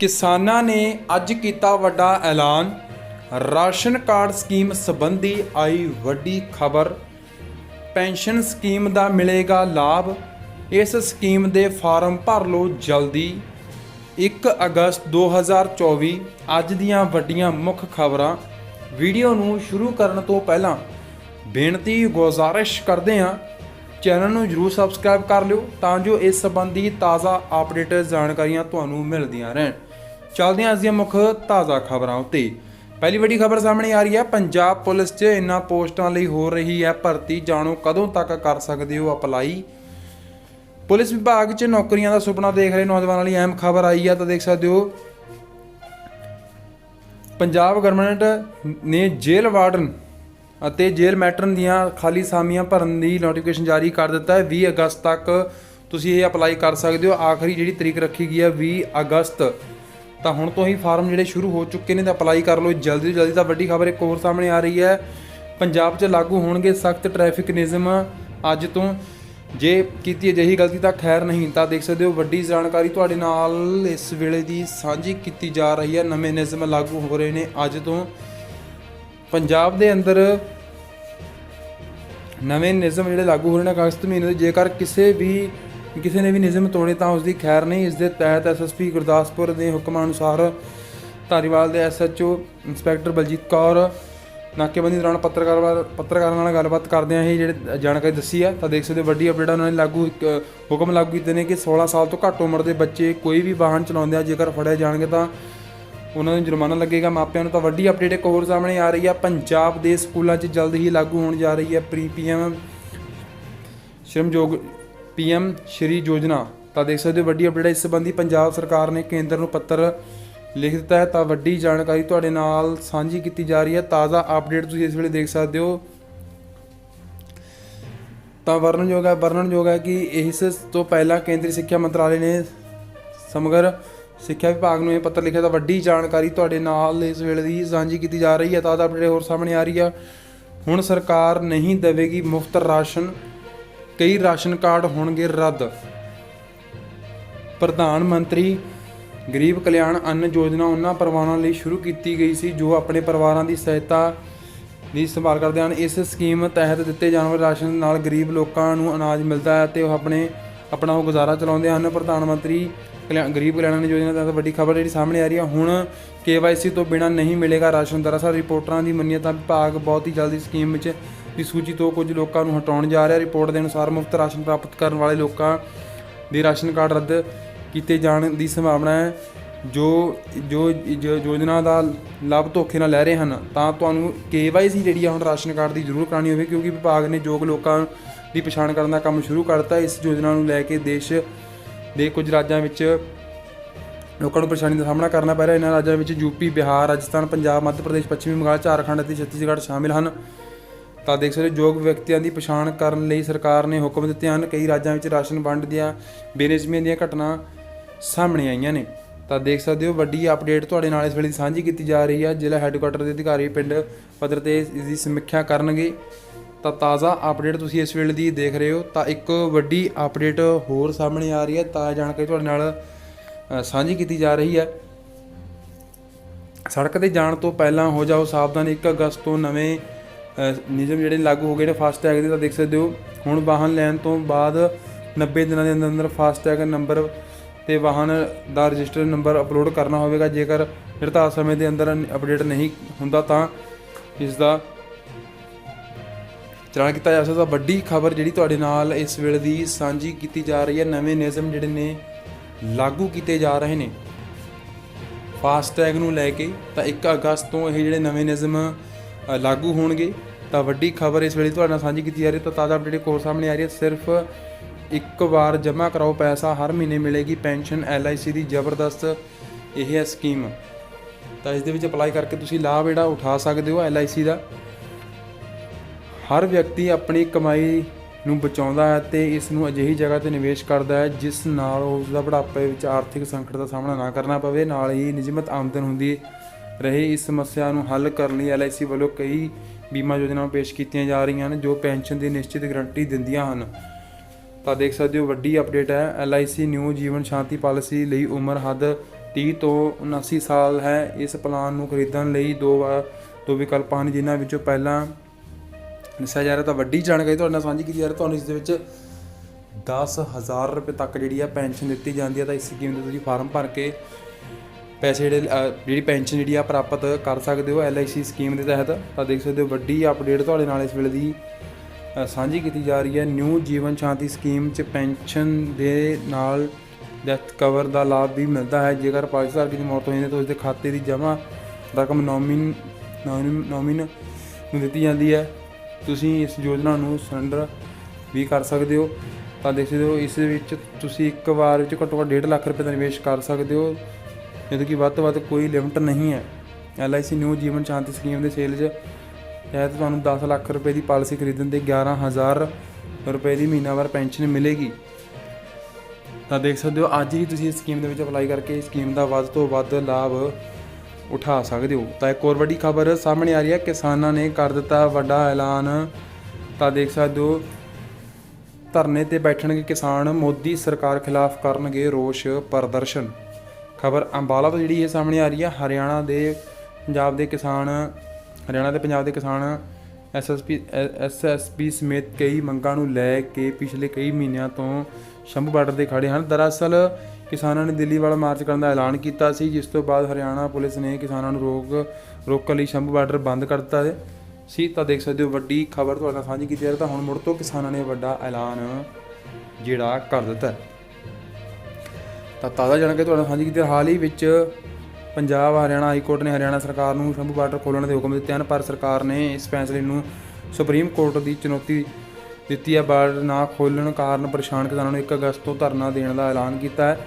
ਕਿਸਾਨਾਂ ਨੇ ਅੱਜ ਕੀਤਾ ਵੱਡਾ ਐਲਾਨ। ਰਾਸ਼ਨ ਕਾਰਡ ਸਕੀਮ ਸੰਬੰਧੀ ਆਈ ਵੱਡੀ ਖਬਰ। ਪੈਨਸ਼ਨ ਸਕੀਮ ਦਾ ਮਿਲੇਗਾ ਲਾਭ। ਇਸ ਸਕੀਮ ਦੇ ਫਾਰਮ ਭਰ ਲਓ ਜਲਦੀ। 1 ਅਗਸਤ 2024 ਅੱਜ ਦੀਆਂ ਵੱਡੀਆਂ ਮੁੱਖ ਖਬਰਾਂ। ਵੀਡੀਓ ਨੂੰ ਸ਼ੁਰੂ ਕਰਨ ਤੋਂ ਪਹਿਲਾਂ ਬੇਨਤੀ, ਗੁਜ਼ਾਰਿਸ਼ ਕਰਦੇ ਹਾਂ। ਚੈਨਲ ਨੂੰ ਜਰੂਰ ਸਬਸਕ੍ਰਾਈਬ ਕਰ ਲਿਓ ਤਾਂ ਜੋ ਇਸ ਸੰਬੰਧੀ ਤਾਜ਼ਾ ਅਪਡੇਟ ਜਾਣਕਾਰੀਆਂ ਤੁਹਾਨੂੰ ਮਿਲਦੀਆਂ ਰਹਿਣ। ਚੱਲਦੇ ਹਾਂ ਅੱਜ ਦੀਆਂ ਮੁੱਖ ਤਾਜ਼ਾ ਖਬਰਾਂ ਉੱਤੇ। ਪਹਿਲੀ ਵੱਡੀ ਖਬਰ ਸਾਹਮਣੇ ਆ ਰਹੀ ਹੈ। ਪੰਜਾਬ ਪੁਲਿਸ 'ਚ ਇਨ੍ਹਾਂ ਪੋਸਟਾਂ ਲਈ ਹੋ ਰਹੀ ਹੈ ਭਰਤੀ। ਜਾਣੋ ਕਦੋਂ ਤੱਕ ਕਰ ਸਕਦੇ ਹੋ ਅਪਲਾਈ। ਪੁਲਿਸ ਵਿਭਾਗ 'ਚ ਨੌਕਰੀਆਂ ਦਾ ਸੁਪਨਾ ਦੇਖ ਰਹੇ ਨੌਜਵਾਨਾਂ ਲਈ ਅਹਿਮ ਖਬਰ ਆਈ ਹੈ। ਤਾਂ ਦੇਖ ਸਕਦੇ ਹੋ, ਪੰਜਾਬ ਗਵਰਨਮੈਂਟ ਨੇ ਜੇਲ੍ਹ ਵਾਰਡਨ ਅਤੇ ਜੇਲ੍ਹ ਮੈਟਰਨ ਦੀਆਂ ਖਾਲੀ ਸਾਮੀਆਂ ਭਰਨ ਦੀ ਨੋਟੀਫਿਕੇਸ਼ਨ ਜਾਰੀ ਕਰ ਦਿੱਤਾ ਹੈ। 20 ਅਗਸਤ ਤੱਕ ਤੁਸੀਂ ਇਹ ਅਪਲਾਈ ਕਰ ਸਕਦੇ ਹੋ। ਆਖਰੀ ਜਿਹੜੀ ਤਰੀਕ ਰੱਖੀ ਗਈ ਹੈ 20 ਅਗਸਤ। ਤਾਂ ਹੁਣ ਤੋਂ ਹੀ ਫਾਰਮ ਜਿਹੜੇ ਸ਼ੁਰੂ ਹੋ ਚੁੱਕੇ ਨੇ ਤਾਂ ਅਪਲਾਈ ਕਰ ਲਓ। ਜਲਦੀ ਤੋਂ ਜਲਦੀ ਤਾਂ ਵੱਡੀ ਖਬਰ ਇੱਕ ਹੋਰ ਸਾਹਮਣੇ ਆ ਰਹੀ ਹੈ। ਪੰਜਾਬ 'ਚ ਲਾਗੂ ਹੋਣਗੇ ਸਖਤ ਟ੍ਰੈਫਿਕ ਨਿਯਮ ਅੱਜ ਤੋਂ। ਜੇ ਕੀਤੀ ਅਜਿਹੀ ਗਲਤੀ ਤਾਂ ਖੈਰ ਨਹੀਂ, ਤਾਂ ਦੇਖ ਸਕਦੇ ਹੋ ਵੱਡੀ ਜਾਣਕਾਰੀ ਤੁਹਾਡੇ ਨਾਲ ਇਸ ਵੇਲੇ ਦੀ ਸਾਂਝੀ ਕੀਤੀ ਜਾ ਰਹੀ ਹੈ। ਨਵੇਂ ਨਿਯਮ ਲਾਗੂ ਹੋ ਰਹੇ ਨੇ ਅੱਜ ਤੋਂ। ਪੰਜਾਬ ਦੇ ਅੰਦਰ ਨਵੇਂ ਨਿਯਮ ਜਿਹੜੇ ਲਾਗੂ ਹੋ ਰਹੇ ਨੇ ਅਗਸਤ ਮਹੀਨੇ ਦੇ, ਜੇਕਰ ਕਿਸੇ ਵੀ ਕਿਸੇ ਨੇ ਵੀ ਨਿਯਮ ਤੋੜੇ ਤਾਂ ਉਸ ਦੀ ਖੈਰ ਨਹੀਂ। ਇਸ ਦੇ ਤਹਿਤ ਐਸਐਸਪੀ ਗੁਰਦਾਸਪੁਰ ਦੇ ਹੁਕਮਾਂ ਅਨੁਸਾਰ ਧਾਰੀਵਾਲ ਦੇ ਐਸਐਚਓ ਇੰਸਪੈਕਟਰ ਬਲਜੀਤ ਕੌਰ ਨਾਕੇਬੰਦੀ ਦੌਰਾਨ ਪੱਤਰਕਾਰ ਪੱਤਰਕਾਰਾਂ ਨਾਲ ਗੱਲਬਾਤ ਕਰਦਿਆਂ ਇਹ ਜਿਹੜੇ ਜਾਣਕਾਰੀ ਦੱਸੀ ਆ, ਤਾਂ ਦੇਖ ਸਕਦੇ ਹੋ ਵੱਡੀ ਅਪਡੇਟ ਉਹਨਾਂ ਨੇ ਲਾਗੂ ਹੁਕਮ ਲਾਗੂ ਕੀਤੇ ਨੇ ਕਿ 16 ਸਾਲ ਤੋਂ ਘੱਟ ਉਮਰ ਦੇ ਬੱਚੇ ਕੋਈ ਵੀ ਵਾਹਨ ਚਲਾਉਂਦੇ ਆ ਜੇਕਰ ਫੜੇ ਜਾਣਗੇ ਤਾਂ ਉਹਨਾਂ ਨੂੰ ਜੁਰਮਾਨਾ ਲੱਗੇਗਾ। ਮਾਪਿਆਂ ਨੂੰ ਤਾਂ ਵੱਡੀ ਅਪਡੇਟ ਇੱਕ ਹੋਰ ਸਾਹਮਣੇ ਆ ਰਹੀ ਆ। ਪੰਜਾਬ ਦੇ ਸਕੂਲਾਂ 'ਚ ਜਲਦ ਹੀ ਲਾਗੂ ਹੋਣ ਜਾ ਰਹੀ ਹੈ। ਪ੍ਰੀ ਪੀਐਮ ਸ਼ਰਮਯੋਗ ਪੀਐਮ ਸ਼੍ਰੀ ਯੋਜਨਾ, ਤਾਂ ਦੇਖ ਸਕਦੇ ਹੋ ਵੱਡੀ ਅਪਡੇਟ ਇਸ ਸੰਬੰਧੀ ਪੰਜਾਬ ਸਰਕਾਰ ਨੇ ਕੇਂਦਰ ਨੂੰ ਪੱਤਰ ਲਿਖ ਦਿੱਤਾ ਹੈ। ਤਾਂ ਵੱਡੀ ਜਾਣਕਾਰੀ ਤੁਹਾਡੇ ਨਾਲ ਸਾਂਝੀ ਕੀਤੀ ਜਾ ਰਹੀ ਹੈ। ਤਾਜ਼ਾ ਅਪਡੇਟ ਤੁਸੀਂ ਇਸ ਵੇਲੇ ਦੇਖ ਸਕਦੇ ਹੋ। ਤਾਂ ਵਰਣਨਯੋਗ ਹੈ ਵਰਣਨਯੋਗ ਹੈ ਕਿ ਇਸ ਤੋਂ ਪਹਿਲਾਂ ਕੇਂਦਰੀ ਸਿੱਖਿਆ ਮੰਤਰਾਲੇ ਨੇ ਸਮਗਰ ਸਿੱਖਿਆ ਵਿਭਾਗ ਨੂੰ ਇਹ ਪੱਤਰ ਲਿਖਿਆ, ਤਾਂ ਵੱਡੀ ਜਾਣਕਾਰੀ ਤੁਹਾਡੇ ਨਾਲ ਇਸ ਵੇਲੇ ਦੀ ਸਾਂਝੀ ਕੀਤੀ ਜਾ ਰਹੀ ਹੈ। ਤਾਜ਼ਾ ਅਪਡੇਟ ਹੋਰ ਸਾਹਮਣੇ ਆ ਰਹੀ ਆ ਹੁਣ ਸਰਕਾਰ ਨਹੀਂ ਦੇਵੇਗੀ ਮੁਫਤ ਰਾਸ਼ਨ ਕਈ ਰਾਸ਼ਨ ਕਾਰਡ ਹੋਣਗੇ ਰੱਦ। ਪ੍ਰਧਾਨ ਮੰਤਰੀ ਗਰੀਬ ਕਲਿਆਣ ਅੰਨ ਯੋਜਨਾ ਉਹਨਾਂ ਪਰਿਵਾਰਾਂ ਲਈ ਸ਼ੁਰੂ ਕੀਤੀ ਗਈ ਸੀ ਜੋ ਆਪਣੇ ਪਰਿਵਾਰਾਂ ਦੀ ਸਹਾਇਤਾ ਦੀ ਸੰਭਾਲ ਕਰਦੇ ਹਨ। ਇਸ ਸਕੀਮ ਤਹਿਤ ਦਿੱਤੇ ਜਾਣ ਵਾਲੇ ਰਾਸ਼ਨ ਨਾਲ ਗਰੀਬ ਲੋਕਾਂ ਨੂੰ ਅਨਾਜ ਮਿਲਦਾ ਹੈ ਤੇ ਉਹ ਆਪਣੇ, ਆਪਣਾ ਉਹ ਗੁਜ਼ਾਰਾ ਚਲਾਉਂਦੇ ਹਨ। ਪ੍ਰਧਾਨ ਮੰਤਰੀ ਕਲਿਆਣ ਗਰੀਬ ਕਲਿਆਣ ਯੋਜਨਾ ਤਹਿਤ ਵੱਡੀ ਖਬਰ ਜਿਹੜੀ ਸਾਹਮਣੇ ਆ ਰਹੀ ਹੈ। ਹੁਣ KYC ਤੋਂ ਬਿਨਾਂ ਨਹੀਂ ਮਿਲੇਗਾ ਰਾਸ਼ਨ। ਦਰਅਸਲ ਰਿਪੋਰਟਰਾਂ ਦੀ ਮੰਨੀਏ ਤਾਂ ਵਿਭਾਗ ਬਹੁਤ ਹੀ ਜਲਦੀ ਸਕੀਮ ਵਿੱਚ ਦੀ ਸੂਚੀ ਤੋਂ ਕੁਝ ਲੋਕਾਂ ਨੂੰ ਹਟਾਉਣ ਜਾ ਰਿਹਾ। ਰਿਪੋਰਟ ਦੇ ਅਨੁਸਾਰ ਮੁਫਤ ਰਾਸ਼ਨ ਪ੍ਰਾਪਤ ਕਰਨ ਵਾਲੇ ਲੋਕਾਂ ਦੇ ਰਾਸ਼ਨ ਕਾਰਡ ਰੱਦ ਕੀਤੇ ਜਾਣ ਦੀ ਸੰਭਾਵਨਾ ਹੈ। ਜੋ ਜੋ ਯੋਜਨਾ ਦਾ ਲਾਭ ਧੋਖੇ ਨਾਲ ਲੈ ਰਹੇ ਹਨ, ਤਾਂ ਤੁਹਾਨੂੰ KYC ਜਿਹੜੀ ਆ ਹੁਣ ਰਾਸ਼ਨ ਕਾਰਡ ਦੀ ਜ਼ਰੂਰ ਕਰਾਣੀ ਹੋਵੇ, ਕਿਉਂਕਿ ਵਿਭਾਗ ਨੇ ਯੋਗ ਲੋਕਾਂ ਦੀ ਪਛਾਣ ਕਰਨ ਦਾ ਕੰਮ ਸ਼ੁਰੂ ਕਰਤਾ। ਇਸ ਯੋਜਨਾ ਨੂੰ ਲੈ ਕੇ ਦੇਸ਼ ਦੇ ਕੁਝ ਰਾਜਾਂ ਵਿੱਚ ਲੋਕਾਂ ਨੂੰ ਪਰੇਸ਼ਾਨੀ ਦਾ ਸਾਹਮਣਾ ਕਰਨਾ ਪੈ ਰਿਹਾ। ਇਹਨਾਂ ਰਾਜਾਂ ਵਿੱਚ ਯੂਪੀ ਬਿਹਾਰ, ਰਾਜਸਥਾਨ, ਪੰਜਾਬ, ਮੱਧ ਪ੍ਰਦੇਸ਼, ਪੱਛਮੀ ਬੰਗਾਲ, ਝਾਰਖੰਡ ਅਤੇ ਛੱਤੀਸਗੜ੍ਹ ਸ਼ਾਮਿਲ ਹਨ। ਤਾਂ ਦੇਖ ਸਕਦੇ ਹੋ ਯੋਗ ਵਿਅਕਤੀਆਂ ਦੀ ਪਛਾਣ ਕਰਨ ਲਈ ਸਰਕਾਰ ਨੇ ਹੁਕਮ ਦਿੱਤੇ ਹਨ, ਕਈ ਰਾਜਾਂ ਵਿੱਚ ਰਾਸ਼ਨ ਵੰਡ ਦੀਆਂ ਬੇਨਿਯਮੀਆਂ ਦੀਆਂ ਘਟਨਾ ਸਾਹਮਣੇ ਆਈਆਂ ਨੇ। ਤਾਂ ਦੇਖ ਸਕਦੇ ਹੋ, ਵੱਡੀ ਅਪਡੇਟ ਤੁਹਾਡੇ ਨਾਲ ਇਸ ਵੇਲੇ ਸਾਂਝੀ ਕੀਤੀ ਜਾ ਰਹੀ ਹੈ ਜ਼ਿਲ੍ਹਾ ਹੈੱਡਕੁਆਟਰ ਦੇ ਅਧਿਕਾਰੀ ਪਿੰਡ ਪੱਧਰ ਤੇ ਇਸ ਦੀ ਸਮੀਖਿਆ ਕਰਨਗੇ। ਤਾਂ ਤਾਜ਼ਾ ਅਪਡੇਟ ਤੁਸੀਂ ਇਸ ਵੇਲੇ ਦੀ ਦੇਖ ਰਹੇ ਹੋ। ਤਾਂ ਇੱਕ ਵੱਡੀ ਅਪਡੇਟ ਹੋਰ ਸਾਹਮਣੇ ਆ ਰਹੀ ਹੈ ਤਾਂ ਜਾਣਕਾਰੀ ਤੁਹਾਡੇ ਨਾਲ ਸਾਂਝੀ ਕੀਤੀ ਜਾ ਰਹੀ ਹੈ ਸੜਕ ਤੇ ਜਾਣ ਤੋਂ ਪਹਿਲਾਂ ਹੋ ਜਾਓ ਸਾਵਧਾਨ। 1 ਅਗਸਤ ਤੋਂ ਨਵੇਂ ਨਿਯਮ ਜਿਹੜੇ ਲਾਗੂ ਹੋ ਗਏ ਨੇ ਫਾਸਟ ਟੈਗ ਦੇ, ਤਾਂ ਦੇਖ ਸਕਦੇ ਹੋ, ਹੁਣ ਵਾਹਨ ਲੈਣ ਤੋਂ ਬਾਅਦ 90 ਦਿਨਾਂ ਦੇ ਅੰਦਰ ਅੰਦਰ ਫਾਸਟ ਟੈਗ ਨੰਬਰ ਤੇ ਵਾਹਨ ਦਾ ਰਜਿਸਟਰ ਨੰਬਰ ਅਪਲੋਡ ਕਰਨਾ ਹੋਵੇਗਾ। ਜੇਕਰ ਨਿਰਧਾਰਤ ਸਮੇਂ ਦੇ ਅੰਦਰ ਅਪਡੇਟ ਨਹੀਂ ਹੁੰਦਾ ਤਾਂ ਇਸ ਦਾ ਚਲਾਨ ਕੀਤਾ ਜਾ ਸਕਦਾ। ਵੱਡੀ ਖਬਰ ਜਿਹੜੀ ਤੁਹਾਡੇ ਨਾਲ ਇਸ ਵੇਲੇ ਦੀ ਸਾਂਝੀ ਕੀਤੀ ਜਾ ਰਹੀ ਹੈ, ਨਵੇਂ ਨਿਯਮ ਜਿਹੜੇ ਨੇ ਲਾਗੂ ਕੀਤੇ ਜਾ ਰਹੇ ਨੇ। ਫਾਸਟ ਟੈਗ ਨੂੰ ਲੈ ਕੇ ਤਾਂ 1 ਅਗਸਤ ਤੋਂ ਇਹ ਜਿਹੜੇ ਨਵੇਂ ਨਿਯਮ ਲਾਗੂ ਹੋਣਗੇ। ਤਾਂ ਵੱਡੀ ਖਬਰ ਇਸ ਵੇਲੇ ਤੁਹਾਡੇ ਨਾਲ ਸਾਂਝੀ ਕੀਤੀ ਜਾ ਰਹੀ ਹੈ। ਤਾਂ ਤਾਜ਼ਾ ਅਪਡੇਟ ਕੋਰ ਸਾਹਮਣੇ ਆ ਰਹੀ ਹੈ, ਸਿਰਫ ਇੱਕ ਵਾਰ ਜਮ੍ਹਾਂ ਕਰਾਓ ਪੈਸਾ, ਹਰ ਮਹੀਨੇ ਮਿਲੇਗੀ ਪੈਨਸ਼ਨ LIC ਦੀ ਜ਼ਬਰਦਸਤ ਇਹ ਹੈ ਸਕੀਮ। ਤਾਂ ਇਸ ਦੇ ਵਿੱਚ ਅਪਲਾਈ ਕਰਕੇ ਤੁਸੀਂ ਲਾਭ ਜਿਹੜਾ ਉਠਾ ਸਕਦੇ ਹੋ LIC ਦਾ। ਹਰ ਵਿਅਕਤੀ ਆਪਣੀ ਕਮਾਈ ਨੂੰ ਬਚਾਉਂਦਾ ਹੈ ਤੇ ਇਸ ਨੂੰ ਅਜਿਹੀ ਜਗ੍ਹਾ ਤੇ ਨਿਵੇਸ਼ ਕਰਦਾ ਹੈ ਜਿਸ ਨਾਲ ਉਸ ਦਾ ਬੁਢਾਪੇ ਵਿੱਚ ਆਰਥਿਕ ਸੰਕਟ ਦਾ ਸਾਹਮਣਾ ਨਾ ਕਰਨਾ ਪਵੇ, ਨਾਲ ਹੀ ਨਿਯਮਤ ਆਮਦਨ ਹੁੰਦੀ ਰਹੇ। ਇਸ ਸਮੱਸਿਆ ਨੂੰ ਹੱਲ ਕਰਨ ਲਈ LIC ਵੱਲੋਂ ਕਈ ਬੀਮਾ ਯੋਜਨਾਵਾਂ ਪੇਸ਼ ਕੀਤੀਆਂ ਜਾ ਰਹੀਆਂ ਹਨ, ਜੋ ਪੈਨਸ਼ਨ ਦੀ ਨਿਸ਼ਚਿਤ ਗਾਰੰਟੀ ਦਿੰਦੀਆਂ ਹਨ। ਤਾਂ ਦੇਖ ਸਕਦੇ ਹੋ, ਵੱਡੀ ਅਪਡੇਟ ਹੈ। LIC new Jeevan Shanti policy ਲਈ ਉਮਰ ਹੱਦ 30 ਤੋਂ 79 ਸਾਲ ਹੈ। ਇਸ ਪਲਾਨ ਨੂੰ ਖਰੀਦਣ ਲਈ ਦੋ ਵਾ- ਦੋ ਵਿਕਲਪ ਹਨ, ਜਿਨ੍ਹਾਂ ਵਿੱਚੋਂ ਪਹਿਲਾਂ ਦੱਸਿਆ ਜਾ ਰਿਹਾ, ਤਾਂ ਵੱਡੀ ਜਾਣਕਾਰੀ ਤੁਹਾਡੇ ਨਾਲ ਸਾਂਝੀ ਕੀਤੀ ਜਾ ਰਹੀ ਤੁਹਾਨੂੰ ਇਸ ਦੇ ਵਿੱਚ 10000 ਰੁਪਏ ਤੱਕ ਜਿਹੜੀ ਆ ਪੈਨਸ਼ਨ ਦਿੱਤੀ ਜਾਂਦੀ ਹੈ। ਤਾਂ ਇਸ ਸਕੀਮ ਦੇ ਤੁਸੀਂ ਫਾਰਮ ਭਰ ਕੇ ਪੈਸੇ ਜਿਹੜੇ ਜਿਹੜੀ ਪੈਨਸ਼ਨ ਜਿਹੜੀ ਆ ਪ੍ਰਾਪਤ ਕਰ ਸਕਦੇ ਹੋ LIC ਸਕੀਮ ਦੇ ਤਹਿਤ, ਤਾਂ ਦੇਖ ਸਕਦੇ ਹੋ ਵੱਡੀ ਅਪਡੇਟ ਤੁਹਾਡੇ ਨਾਲ ਇਸ ਵੇਲੇ ਦੀ ਸਾਂਝੀ ਕੀਤੀ ਜਾ ਰਹੀ ਹੈ। ਨਿਊ ਜੀਵਨ ਸ਼ਾਂਤੀ ਸਕੀਮ 'ਚ ਪੈਨਸ਼ਨ ਦੇ ਨਾਲ ਡੈਥ ਕਵਰ ਦਾ ਲਾਭ ਵੀ ਮਿਲਦਾ ਹੈ। ਜੇਕਰ ਪਾਕਿਸਤਾਨ ਦੀ ਮੌਤ ਹੋ ਜਾਂਦੀ ਹੈ ਤਾਂ ਉਸ ਦੇ ਖਾਤੇ ਦੀ ਜਮ੍ਹਾਂ ਰਕਮ ਨੋਮਿਨ ਨੋਮਿਨ ਨੋਮਿਨ ਨੂੰ ਦਿੱਤੀ ਜਾਂਦੀ ਹੈ। ਤੁਸੀਂ ਇਸ ਯੋਜਨਾ ਨੂੰ ਸਰੈਂਡਰ ਵੀ ਕਰ ਸਕਦੇ ਹੋ। ਤਾਂ ਦੇਖ ਸਕਦੇ ਹੋ, ਇਸ ਵਿੱਚ ਤੁਸੀਂ ਇੱਕ ਵਾਰ ਵਿੱਚ ਘੱਟੋ ਘੱਟ 1.5 ਲੱਖ ਰੁਪਏ ਦਾ ਨਿਵੇਸ਼ ਕਰ ਸਕਦੇ ਹੋ। ਜਦੋਂ ਕਿ ਵੱਧ ਤੋਂ ਵੱਧ ਕੋਈ ਲਿਮਟ ਨਹੀਂ ਹੈ। LIC new Jeevan Shanti scheme ਦੇ ਸੇਲ 'ਚ ਤਹਿਤ ਤੁਹਾਨੂੰ 10 ਲੱਖ ਰੁਪਏ ਦੀ ਪਾਲਿਸੀ ਖਰੀਦਣ ਤੇ 11000 ਰੁਪਏ ਦੀ ਮਹੀਨਾਵਾਰ ਪੈਨਸ਼ਨ ਮਿਲੇਗੀ। ਤਾਂ ਦੇਖ ਸਕਦੇ ਹੋ, ਅੱਜ ਹੀ ਤੁਸੀਂ ਇਸ ਸਕੀਮ ਦੇ ਵਿੱਚ ਅਪਲਾਈ ਕਰਕੇ ਇਸ ਸਕੀਮ ਦਾ ਵੱਧ ਤੋਂ ਵੱਧ ਲਾਭ ਉਠਾ ਸਕਦੇ ਹੋ। ਤਾਂ ਇੱਕ ਹੋਰ ਵੱਡੀ ਖਬਰ ਸਾਹਮਣੇ ਆ ਰਹੀ ਹੈ, ਕਿਸਾਨਾਂ ਨੇ ਕਰ ਦਿੱਤਾ ਵੱਡਾ ਐਲਾਨ। ਤਾਂ ਦੇਖ ਸਕਦੇ ਹੋ, ਧਰਨੇ ਤੇ ਬੈਠਣਗੇ ਕਿਸਾਨ, ਮੋਦੀ ਸਰਕਾਰ ਖਿਲਾਫ ਕਰਨਗੇ ਰੋਸ ਪ੍ਰਦਰਸ਼ਨ। ਖਬਰ ਅੰਬਾਲਾ ਤੋਂ ਜਿਹੜੀ ਇਹ ਸਾਹਮਣੇ ਆ ਰਹੀ ਹੈ ਹਰਿਆਣਾ ਦੇ ਪੰਜਾਬ ਦੇ ਕਿਸਾਨ, ਹਰਿਆਣਾ ਤੇ ਪੰਜਾਬ ਦੇ ਕਿਸਾਨ ਐਸਐਸਪੀ ਐਸਐਸਪੀ ਸਮੇਤ ਕਈ ਮੰਗਾਂ ਨੂੰ ਲੈ ਕੇ ਪਿਛਲੇ ਕਈ ਮਹੀਨਿਆਂ ਤੋਂ ਸ਼ੰਭੂ ਬਾਰਡਰ ਤੇ ਖੜੇ ਹਨ। ਦਰਅਸਲ ਕਿਸਾਨਾਂ ਨੇ ਦਿੱਲੀ ਵੱਲ ਮਾਰਚ ਕਰਨ ਦਾ ਐਲਾਨ ਕੀਤਾ ਸੀ, ਜਿਸ ਤੋਂ ਬਾਅਦ ਹਰਿਆਣਾ ਪੁਲਿਸ ਨੇ ਕਿਸਾਨਾਂ ਨੂੰ ਰੋਕ, ਰੋਕਣ ਲਈ ਸ਼ੰਭੂ ਬਾਰਡਰ ਬੰਦ ਕਰ ਦਿੱਤਾ ਸੀ। ਤਾਂ ਦੇਖ ਸਕਦੇ ਹੋ ਵੱਡੀ ਖਬਰ ਤੁਹਾਡੇ ਨਾਲ ਸਾਂਝੀ ਕੀਤੀ ਜਾ ਰਹੀ ਤਾਂ ਹੁਣ ਮੁੜ ਤੋਂ ਕਿਸਾਨਾਂ ਨੇ ਵੱਡਾ ਐਲਾਨ ਜਿਹੜਾ ਕਰ ਦਿੱਤਾ ਤਾਂ ਤਾਜ਼ਾ ਜਾਣਕਾਰੀ ਤੁਹਾਡੇ ਨਾਲ ਸਾਂਝੀ ਕੀਤੀ ਹਾਲ ਹੀ ਵਿੱਚ ਪੰਜਾਬ, ਹਰਿਆਣਾ ਹਾਈ ਕੋਰਟ ਨੇ ਹਰਿਆਣਾ ਸਰਕਾਰ ਨੂੰ ਸ਼ੰਭੂ ਬਾਰਡਰ ਖੋਲ੍ਹਣ ਦੇ ਹੁਕਮ ਦਿੱਤੇ ਹਨ, ਪਰ ਸਰਕਾਰ ਨੇ ਇਸ ਫੈਸਲੇ ਨੂੰ ਸੁਪਰੀਮ ਕੋਰਟ ਦੀ ਚੁਣੌਤੀ ਦਿੱਤੀ ਹੈ। ਬਾਰਡਰ ਨਾ ਖੋਲ੍ਹਣ ਕਾਰਨ ਪਰੇਸ਼ਾਨ ਕਿਸਾਨਾਂ ਨੂੰ 1 ਅਗਸਤ ਤੋਂ ਧਰਨਾ ਦੇਣ ਦਾ ਐਲਾਨ ਕੀਤਾ ਹੈ।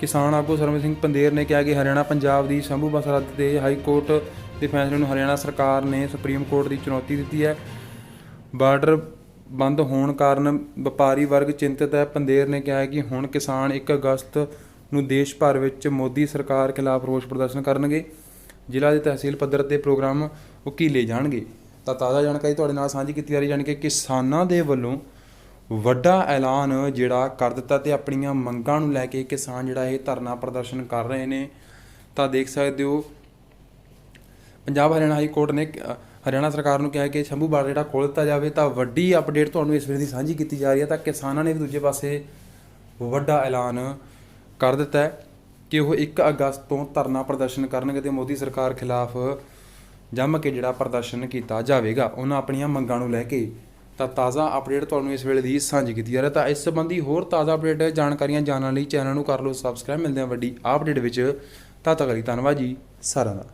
ਕਿਸਾਨ ਆਗੂ ਸਰਵਨ ਸਿੰਘ ਪੰਦੇਰ ਨੇ ਕਿਹਾ ਕਿ ਹਰਿਆਣਾ, ਪੰਜਾਬ ਦੀ ਸ਼ੰਭੂ ਬਸਰਤ ਦੇ ਹਾਈ ਕੋਰਟ ਦੇ ਫੈਸਲੇ ਨੂੰ ਹਰਿਆਣਾ ਸਰਕਾਰ ਨੇ ਸੁਪਰੀਮ ਕੋਰਟ ਦੀ ਚੁਣੌਤੀ ਦਿੱਤੀ ਹੈ। ਬਾਰਡਰ ਬੰਦ ਹੋਣ ਕਾਰਨ ਵਪਾਰੀ ਵਰਗ ਚਿੰਤਤ ਹੈ। ਪੰਦੇਰ ਨੇ ਕਿਹਾ ਕਿ ਹੁਣ ਕਿਸਾਨ 1 ਅਗਸਤ ਨੂੰ ਦੇਸ਼ ਭਰ ਵਿੱਚ ਮੋਦੀ ਸਰਕਾਰ ਖਿਲਾਫ ਰੋਸ ਪ੍ਰਦਰਸ਼ਨ ਕਰਨਗੇ। ਜ਼ਿਲ੍ਹਾ ਦੇ ਤਹਿਸੀਲ ਪੱਧਰ ਤੇ ਪ੍ਰੋਗਰਾਮ ਉਕੀਲੇ ਜਾਣਗੇ। ਤਾਂ ਤਾਜ਼ਾ ਜਾਣਕਾਰੀ ਤੁਹਾਡੇ ਨਾਲ ਸਾਂਝੀ ਕੀਤੀ ਜਾ ਰਹੀ ਜਾਣੀ ਕਿ ਕਿਸਾਨਾਂ ਦੇ ਵੱਲੋਂ ਵੱਡਾ ਐਲਾਨ ਜਿਹੜਾ ਕਰ ਦਿੱਤਾ ਤੇ ਆਪਣੀਆਂ ਮੰਗਾਂ ਨੂੰ ਲੈ ਕੇ ਕਿਸਾਨ ਜਿਹੜਾ ਇਹ ਧਰਨਾ ਪ੍ਰਦਰਸ਼ਨ ਕਰ ਰਹੇ ਨੇ। ਤਾਂ ਦੇਖ ਸਕਦੇ ਹੋ, ਪੰਜਾਬ ਹਰਿਆਣਾ ਹਾਈ ਕੋਰਟ ਨੇ ਹਰਿਆਣਾ ਸਰਕਾਰ ਨੂੰ ਕਿਹਾ ਕਿ ਸ਼ੰਭੂ ਬਾਰਡਰ ਜਿਹੜਾ ਖੋਲ੍ਹ ਦਿੱਤਾ ਜਾਵੇ ਤਾਂ ਵੱਡੀ ਅਪਡੇਟ ਤੁਹਾਨੂੰ ਇਸ ਵੇਲੇ ਦੀ ਸਾਂਝੀ ਕੀਤੀ ਜਾ ਰਹੀ ਹੈ ਤਾਂ ਕਿਸਾਨਾਂ ਨੇ ਵੀ ਦੂਜੇ ਪਾਸੇ ਵੱਡਾ ਐਲਾਨ ਕਰ ਦਿੱਤਾ ਹੈ ਕਿ ਉਹ 1 ਅਗਸਤ ਤੋਂ ਧਰਨਾ ਪ੍ਰਦਰਸ਼ਨ ਕਰਨਗੇ ਤੇ ਮੋਦੀ ਸਰਕਾਰ ਖਿਲਾਫ ਜੰਮ ਕੇ ਜਿਹੜਾ ਪ੍ਰਦਰਸ਼ਨ ਕੀਤਾ ਜਾਵੇਗਾ। ਉਹਨਾਂ ਆਪਣੀਆਂ ਮੰਗਾਂ ਨੂੰ ਲੈ ਕੇ ਤਾਂ ਤਾਜ਼ਾ ਅਪਡੇਟ ਤੁਹਾਨੂੰ ਇਸ ਵੇਲੇ ਦੀ ਸਾਂਝੀ ਕੀਤੀ ਜਾ ਰਹੀ ਤਾਂ ਇਸ ਸੰਬੰਧੀ ਹੋਰ ਤਾਜ਼ਾ ਅਪਡੇਟ ਜਾਣਕਾਰੀਆਂ ਜਾਣਨ ਲਈ ਚੈਨਲ ਨੂੰ ਕਰ ਲਓ ਸਬਸਕ੍ਰਾਈਬ ਮਿਲਦੇ ਹਾਂ ਵੱਡੀ ਅਪਡੇਟ ਵਿੱਚ। ਤਾਂ ਤੱਕ ਲਈ ਧੰਨਵਾਦ ਜੀ। ਸਾਰਿਆਂ ਦਾ।